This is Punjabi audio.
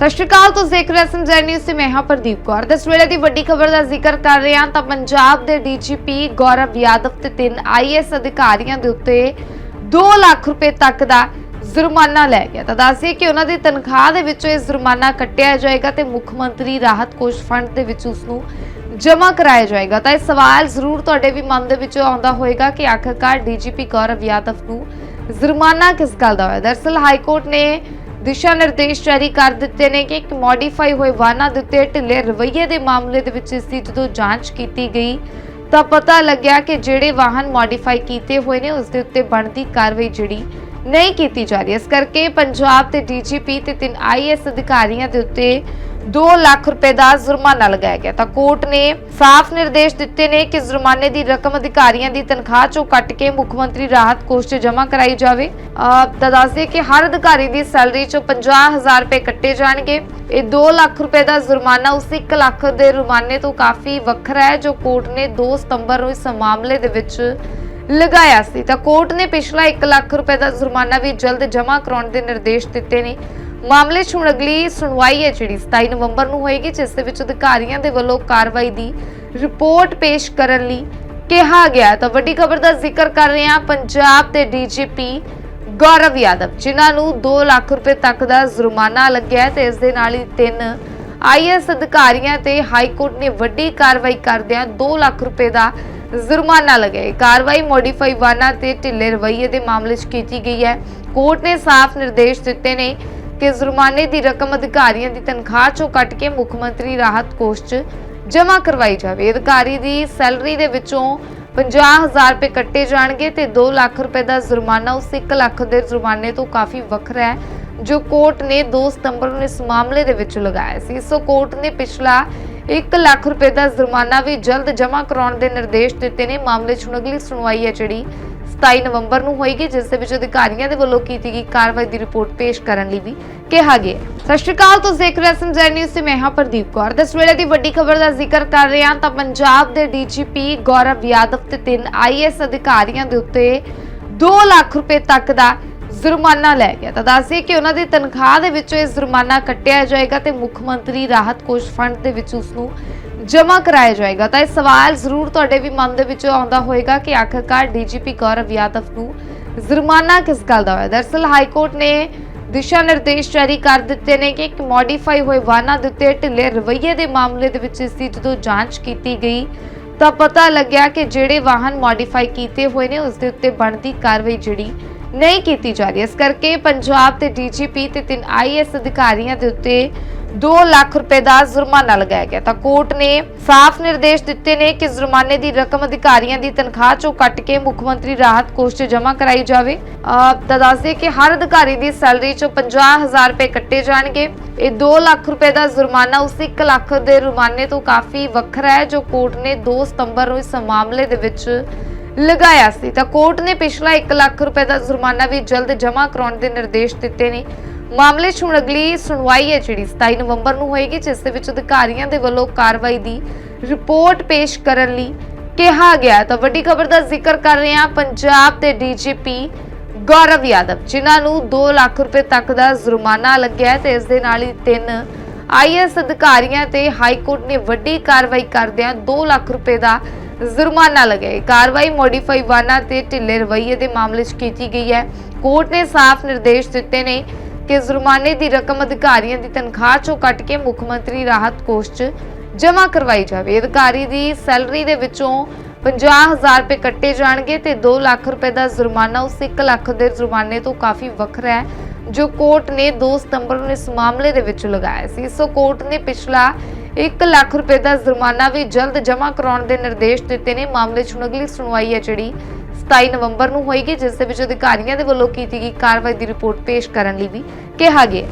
ਸਤਿ ਸ਼੍ਰੀ ਅਕਾਲ, ਤੁਸੀਂ ਦੇਖ ਰਹੇ ਹੋ ਨਿਊਜ਼ ਤੇ ਮੈਂ ਹਾਂ ਪ੍ਰਦੀਪ ਕੌਰ। ਦਸ ਵੇਲੇ ਦੀ ਵੱਡੀ ਖਬਰ ਦਾ ਜ਼ਿਕਰ ਕਰ ਰਹੇ ਹਾਂ ਤਾਂ ਪੰਜਾਬ ਦੇ ਡੀਜੀਪੀ ਗੌਰਵ ਯਾਦਵ ਤੇ ਤਿੰਨ ਆਈਐਸ ਅਧਿਕਾਰੀਆਂ ਦੇ ਉੱਤੇ 2 ਲੱਖ ਰੁਪਏ ਤੱਕ ਦਾ ਜੁਰਮਾਨਾ ਲੈ ਗਿਆ। ਤਾਂ ਦੱਸਿਏ ਕਿ ਉਹਨਾਂ ਦੀ ਤਨਖਾਹ ਦੇ ਵਿੱਚੋਂ ਇਹ ਜੁਰਮਾਨਾ ਕੱਟਿਆ ਜਾਏਗਾ ਤੇ ਮੁੱਖ ਮੰਤਰੀ ਰਾਹਤ ਕੋਸ਼ ਫੰਡ ਦੇ ਵਿੱਚ ਉਸ ਨੂੰ ਜਮ੍ਹਾਂ ਕਰਾਇਆ ਜਾਏਗਾ। ਤਾਂ ਇਹ ਸਵਾਲ ਜ਼ਰੂਰ ਤੁਹਾਡੇ ਵੀ ਮਨ ਦੇ ਵਿੱਚ ਆਉਂਦਾ ਹੋਵੇਗਾ ਕਿ ਆਖਰਕਾਰ ਡੀਜੀਪੀ ਗੌਰਵ ਯਾਦਵ ਨੂੰ ਜੁਰਮਾਨਾ ਕਿਸ ਗੱਲ ਦਾ ਹੋਇਆ? ਦਰਅਸਲ ਹਾਈ ਕੋਰਟ ਨੇ ਦਿਸ਼ਾ ਨਿਰਦੇਸ਼ ਜਾਰੀ ਕਰ ਦਿੱਤੇ ਨੇ ਕਿ ਇੱਕ ਮੋਡੀਫਾਈ ਹੋਏ ਵਾਹਨਾਂ ਦੇ ਉੱਤੇ ਢਿੱਲੇ ਰਵੱਈਏ ਦੇ ਮਾਮਲੇ ਦੇ ਵਿੱਚ ਇਸ ਦੀ ਜਦੋਂ ਜਾਂਚ ਕੀਤੀ ਗਈ, ਤਾਂ ਪਤਾ ਲੱਗਿਆ ਕਿ ਜਿਹੜੇ ਵਾਹਨ ਮੋਡੀਫਾਈ ਕੀਤੇ ਹੋਏ ਨੇ, ਉਸ ਦੇ ਉੱਤੇ ਬਣਦੀ ਕਾਰਵਾਈ ਜਿਹੜੀ ਨਹੀਂ ਕੀਤੀ ਜਾ ਰਹੀ। ਇਸ ਕਰਕੇ ਪੰਜਾਬ ਤੇ ਡੀਜੀਪੀ ਤੇ ਤਿੰਨ ਆਈਐਸ ਅਧਿਕਾਰੀਆਂ ਦੇ ਉੱਤੇ 2 ਲੱਖ ਰੁਪਏ ਦਾ ਜੁਰਮਾਨਾ ਲਗਾਇਆ ਗਿਆ ਤਾਂ ਕੋਰਟ ਨੇ ਸਾਫ਼ ਨਿਰਦੇਸ਼ ਦਿੱਤੇ ਨੇ ਕਿ ਜੁਰਮਾਨੇ ਦੀ ਰਕਮ ਅਧਿਕਾਰੀਆਂ ਦੀ ਤਨਖਾਹ ਚੋਂ ਕੱਟ ਕੇ ਮੁੱਖ ਮੰਤਰੀ ਰਾਹਤ ਕੋਸ਼ 'ਚ ਜਮ੍ਹਾਂ ਕਰਾਈ ਜਾਵੇ। ਤਾਂ ਦੱਸਦੇ ਕਿ ਹਰ ਅਧਿਕਾਰੀ ਦੀ ਸੈਲਰੀ ਚੋਂ 50000 ਰੁਪਏ ਕੱਟੇ ਜਾਣਗੇ। ਇਹ 2 ਲੱਖ ਰੁਪਏ ਦਾ ਜੁਰਮਾਨਾ ਉਸ 1 ਲੱਖ ਦੇ ਜੁਰਮਾਨੇ ਤੋਂ ਕਾਫੀ ਵੱਖਰਾ ਹੈ, ਜੋ ਕੋਰਟ ਨੇ 2 ਸਤੰਬਰ ਨੂੰ ਇਸ ਮਾਮਲੇ ਦੇ ਵਿੱਚ ਲਗਾਇਆ ਸੀ। ਤਾਂ ਕੋਰਟ ਨੇ ਪਿਛਲਾ 1 ਲੱਖ ਰੁਪਏ ਦਾ ਜੁਰਮਾਨਾ ਵੀ ਜਲਦ ਜਮ੍ਹਾਂ ਕਰਾਉਣ ਦੇ ਨਿਰਦੇਸ਼ ਦਿੱਤੇ ਨੇ। ਮਾਮਲੇ 'ਚ ਹੁਣ ਅਗਲੀ ਸੁਣਵਾਈ ਹੈ ਜਿਹੜੀ 27 ਨਵੰਬਰ ਨੂੰ ਹੋਏਗੀ, ਜਿਸ ਦੇ ਵਿੱਚ ਅਧਿਕਾਰੀਆਂ ਦੇ ਵੱਲੋਂ ਕਾਰਵਾਈ ਦੀ ਰਿਪੋਰਟ ਪੇਸ਼ ਕਰਨ ਲਈ ਕਿਹਾ ਗਿਆ ਤਾਂ ਵੱਡੀ ਖਬਰ ਦਾ ਜ਼ਿਕਰ ਕਰ ਰਹੇ ਹਾਂ ਪੰਜਾਬ ਦੇ ਡੀਜੀਪੀ ਗੌਰਵ ਯਾਦਵ, ਜਿਨ੍ਹਾਂ ਨੂੰ 2 ਲੱਖ ਰੁਪਏ ਤੱਕ ਦਾ ਜੁਰਮਾਨਾ ਲੱਗਿਆ ਤੇ ਇਸ ਦੇ ਨਾਲ ਹੀ ਤਿੰਨ ਆਈਐਸ ਅਧਿਕਾਰੀਆਂ ਤੇ ਹਾਈ ਕੋਰਟ ਨੇ ਵੱਡੀ ਕਾਰਵਾਈ ਕਰਦਿਆਂ 2 ਲੱਖ ਰੁਪਏ ਦਾ ਜੁਰਮਾਨਾ ਲਗਾਇਆ ਇਹ ਕਾਰਵਾਈ ਮੋਡੀਫਾਈ ਵਾਹਨਾਂ ਤੇ ਢਿੱਲੇ ਰਵੱਈਏ ਦੇ ਮਾਮਲੇ 'ਚ ਕੀਤੀ ਗਈ ਹੈ। ਕੋਰਟ ਨੇ ਸਾਫ਼ ਨਿਰਦੇਸ਼ ਦਿੱਤੇ ਨੇ ਕਿ ਜੁਰਮਾਨੇ ਦੀ ਰਕਮ ਅਧਿਕਾਰੀਆਂ ਦੀ ਤਨਖਾਹ ਚੋਂ ਕੱਟ ਕੇ ਮੁੱਖ ਮੰਤਰੀ ਰਾਹਤ ਕੋਸ਼ 'ਚ ਜਮ੍ਹਾਂ ਕਰਵਾਈ ਜਾਵੇ। ਅਧਿਕਾਰੀ ਦੀ ਸੈਲਰੀ ਦੇ ਵਿੱਚੋਂ 50000 ਰੁਪਏ ਕੱਟੇ ਜਾਣਗੇ ਤੇ 2 ਲੱਖ ਰੁਪਏ ਦਾ ਜੁਰਮਾਨਾ ਉਸ 1 ਲੱਖ ਦੇ ਜੁਰਮਾਨੇ ਤੋਂ ਕਾਫੀ ਵੱਖਰਾ ਹੈ, ਜੋ ਕੋਰਟ ਨੇ 2 ਸਤੰਬਰ ਨੂੰ ਇਸ ਮਾਮਲੇ ਦੇ ਵਿੱਚ ਲਗਾਇਆ ਸੀ। ਸੋ ਕੋਰਟ ਨੇ ਪਿਛਲਾ 1 ਲੱਖ ਰੁਪਏ ਦਾ ਜੁਰਮਾਨਾ ਵੀ ਜਲਦ ਜਮ੍ਹਾਂ ਕਰਾਉਣ ਦੇ ਨਿਰਦੇਸ਼ ਦਿੱਤੇ ਨੇ। ਮਾਮਲੇ 'ਚ ਹੁਣ ਅਗਲੀ ਸੁਣਵਾਈ ਹੈ ਜਿਹੜੀ 27 ਨਵੰਬਰ ਨੂੰ ਹੋਏਗੀ, ਜਿਸ ਦੇ ਵਿੱਚ ਅਧਿਕਾਰੀਆਂ ਦੇ ਵੱਲੋਂ ਕੀਤੀ ਗਈ ਕਾਰਵਾਈ ਦੀ ਰਿਪੋਰਟ ਪੇਸ਼ ਕਰਨ ਲਈ ਵੀ ਕਿਹਾ ਗਿਆ ਸਤਿ ਸ਼੍ਰੀ ਅਕਾਲ, ਤੁਸੀਂ ਦੇਖ ਰਹੇ ਹੋ ਨਿਊਜ਼ ਤੇ ਮੈਂ ਹਾਂ ਪ੍ਰਦੀਪ ਕੌਰ। ਦਸ ਵੇਲੇ ਦੀ ਵੱਡੀ ਖਬਰ ਦਾ ਜ਼ਿਕਰ ਕਰ ਰਹੇ ਹਾਂ ਤਾਂ ਪੰਜਾਬ ਦੇ ਡੀਜੀਪੀ ਗੌਰਵ ਯਾਦਵ ਤੇ ਤਿੰਨ ਆਈਐਸ ਅਧਿਕਾਰੀਆਂ ਦੇ ਉੱਤੇ 2 ਲੱਖ ਰੁਪਏ ਤੱਕ ਦਾ ਜੁਰਮਾਨਾ ਲੈ ਗਿਆ। ਤਾਂ ਦੱਸਿਏ ਕਿ ਉਹਨਾਂ ਦੀ ਤਨਖਾਹ ਦੇ ਵਿੱਚੋਂ ਇਹ ਜੁਰਮਾਨਾ ਕੱਟਿਆ ਜਾਏਗਾ ਤੇ ਮੁੱਖ ਮੰਤਰੀ ਰਾਹਤ ਕੋਸ਼ ਫੰਡ ਦੇ ਵਿੱਚ ਉਸ ਨੂੰ ਜਮ੍ਹਾਂ ਕਰਾਇਆ ਜਾਏਗਾ। ਤਾਂ ਇਹ ਸਵਾਲ ਜ਼ਰੂਰ ਤੁਹਾਡੇ ਵੀ ਮਨ ਦੇ ਵਿੱਚ ਆਉਂਦਾ ਹੋਵੇਗਾ ਕਿ ਆਖਰਕਾਰ ਡੀਜੀਪੀ ਗੌਰਵ ਯਾਦਵ ਨੂੰ ਜੁਰਮਾਨਾ ਕਿਸ ਗੱਲ ਦਾ ਹੋਇਆ? ਦਰਅਸਲ ਹਾਈ ਕੋਰਟ ਨੇ ਦਿਸ਼ਾ ਨਿਰਦੇਸ਼ ਜਾਰੀ ਕਰ ਦਿੱਤੇ ਨੇ ਕਿ ਇੱਕ ਮੋਡੀਫਾਈ ਹੋਏ ਵਾਹਨਾਂ ਦੇ ਉੱਤੇ ਢਿੱਲੇ ਰਵੱਈਏ ਦੇ ਮਾਮਲੇ ਦੇ ਵਿੱਚ ਇਸ ਦੀ ਜਦੋਂ ਜਾਂਚ ਕੀਤੀ ਗਈ, ਤਾਂ ਪਤਾ ਲੱਗਿਆ ਕਿ ਜਿਹੜੇ ਵਾਹਨ ਮੋਡੀਫਾਈ ਕੀਤੇ ਹੋਏ ਨੇ, ਉਸ ਦੇ ਉੱਤੇ ਬਣਦੀ ਕਾਰਵਾਈ ਜਿਹੜੀ ਨਹੀਂ ਕੀਤੀ ਜਾ ਰਹੀ। ਇਸ ਕਰਕੇ ਪੰਜਾਬ ਤੇ ਡੀਜੀਪੀ ਤੇ ਤਿੰਨ ਆਈਐਸ ਅਧਿਕਾਰੀਆਂ ਦੇ ਉੱਤੇ 2 ਲੱਖ ਰੁਪਏ ਦਾ ਜੁਰਮਾਨਾ ਲਗਾਇਆ ਗਿਆ। ਤਾਂ ਕੋਰਟ ਨੇ ਸਾਫ਼ ਨਿਰਦੇਸ਼ ਦਿੱਤੇ ਨੇ ਕਿ ਜੁਰਮਾਨੇ ਦੀ ਰਕਮ ਅਧਿਕਾਰੀਆਂ ਦੀ ਤਨਖਾਹ ਚੋਂ ਕੱਟ ਕੇ ਮੁੱਖ ਮੰਤਰੀ ਰਾਹਤ ਕੋਸ਼ 'ਚ ਜਮ੍ਹਾਂ ਕਰਾਈ ਜਾਵੇ। ਤਾਂ ਦੱਸਦੇ ਕਿ ਹਰ ਅਧਿਕਾਰੀ ਦੀ ਸੈਲਰੀ ਚੋਂ 50000 ਰੁਪਏ ਕੱਟੇ ਜਾਣਗੇ। ਇਹ 2 ਲੱਖ ਰੁਪਏ ਦਾ ਜੁਰਮਾਨਾ ਉਸ 1 ਲੱਖ ਦੇ ਜੁਰਮਾਨੇ ਤੋਂ ਕਾਫੀ ਵੱਖਰਾ ਹੈ, ਜੋ ਕੋਰਟ ਨੇ 2 ਸਤੰਬਰ ਨੂੰ ਇਸ ਮਾਮਲੇ ਦੇ ਵਿੱਚ ਲਗਾਇਆ ਸੀ। ਤਾਂ ਕੋਰਟ ਨੇ ਪਿਛਲਾ 1 ਲੱਖ ਰੁਪਏ ਦਾ ਜੁਰਮਾਨਾ ਵੀ ਜਲਦ ਜਮ੍ਹਾਂ ਕਰਾਉਣ ਦੇ ਨਿਰਦੇਸ਼ ਦਿੱਤੇ ਨੇ। ਮਾਮਲੇ 'ਚ ਹੁਣ ਅਗਲੀ ਸੁਣਵਾਈ ਹੈ ਜਿਹੜੀ 27 ਨਵੰਬਰ ਨੂੰ ਹੋਏਗੀ, ਜਿਸ ਦੇ ਵਿੱਚ ਅਧਿਕਾਰੀਆਂ ਦੇ ਵੱਲੋਂ ਕਾਰਵਾਈ ਦੀ ਰਿਪੋਰਟ ਪੇਸ਼ ਕਰਨ ਲਈ ਕਿਹਾ ਗਿਆ ਤਾਂ ਵੱਡੀ ਖਬਰ ਦਾ ਜ਼ਿਕਰ ਕਰ ਰਹੇ ਹਾਂ ਪੰਜਾਬ ਦੇ ਡੀਜੀਪੀ ਗੌਰਵ ਯਾਦਵ, ਜਿਨ੍ਹਾਂ ਨੂੰ 2 ਲੱਖ ਰੁਪਏ ਤੱਕ ਦਾ ਜੁਰਮਾਨਾ ਲੱਗਿਆ ਤੇ ਇਸ ਦੇ ਨਾਲ ਹੀ ਤਿੰਨ ਆਈਐਸ ਅਧਿਕਾਰੀਆਂ ਤੇ ਹਾਈ ਕੋਰਟ ਨੇ ਵੱਡੀ ਕਾਰਵਾਈ ਕਰਦਿਆਂ 2 ਲੱਖ ਰੁਪਏ ਦਾ ਜੁਰਮਾਨਾ ਲਗਾਇਆ। ਕਾਰਵਾਈ ਮੋਡੀਫਾਈ ਵਾਹਨਾਂ ਤੇ ਢਿੱਲੇ ਰਵੱਈਏ ਦੇ ਮਾਮਲੇ 'ਚ ਕੀਤੀ ਗਈ ਹੈ। ਕੋਰਟ ਨੇ ਸਾਫ਼ ਨਿਰਦੇਸ਼ ਦਿੱਤੇ ਨੇ ਕਿ ਜੁਰਮਾਨੇ ਦੀ ਰਕਮ ਅਧਿਕਾਰੀਆਂ ਦੀ ਤਨਖਾਹ ਚੋਂ ਕੱਟ ਕੇ ਮੁੱਖ ਮੰਤਰੀ ਰਾਹਤ ਕੋਸ਼ 'ਚ ਜਮ੍ਹਾਂ ਕਰਵਾਈ ਜਾਵੇ। ਅਧਿਕਾਰੀ ਦੀ ਸੈਲਰੀ ਦੇ ਵਿੱਚੋਂ 50000 ਰੁਪਏ ਕੱਟੇ ਜਾਣਗੇ ਤੇ 2 ਲੱਖ ਰੁਪਏ ਦਾ ਜੁਰਮਾਨਾ, ਉਸ 1 ਲੱਖ ਦੇ ਜੁਰਮਾਨੇ ਤੋਂ ਕਾਫੀ ਵੱਖਰਾ ਹੈ, ਜੋ ਕੋਰਟ ਨੇ 2 ਸਤੰਬਰ ਨੂੰ ਇਸ ਮਾਮਲੇ ਦੇ ਵਿੱਚ ਲਗਾਇਆ ਸੀ। ਸੋ ਕੋਰਟ ਨੇ ਪਿਛਲਾ 1 ਲੱਖ ਰੁਪਏ ਦਾ ਜੁਰਮਾਨਾ ਵੀ ਜਲਦ ਜਮ੍ਹਾਂ ਕਰਾਉਣ ਦੇ ਨਿਰਦੇਸ਼ ਦਿੱਤੇ ਨੇ। ਮਾਮਲੇ 'ਚ ਹੁਣ ਅਗਲੀ ਸੁਣਵਾਈ ਹੈ ਜਿਹੜੀ 27 ਨਵੰਬਰ ਨੂੰ ਹੋਏਗੀ, ਜਿਸ ਦੇ ਵਿੱਚ ਅਧਿਕਾਰੀਆਂ ਦੇ ਵੱਲੋਂ ਕੀਤੀ ਗਈ ਕਾਰਵਾਈ ਦੀ ਰਿਪੋਰਟ ਪੇਸ਼ ਕਰਨ ਲਈ ਵੀ ਕਿਹਾ ਗਿਆ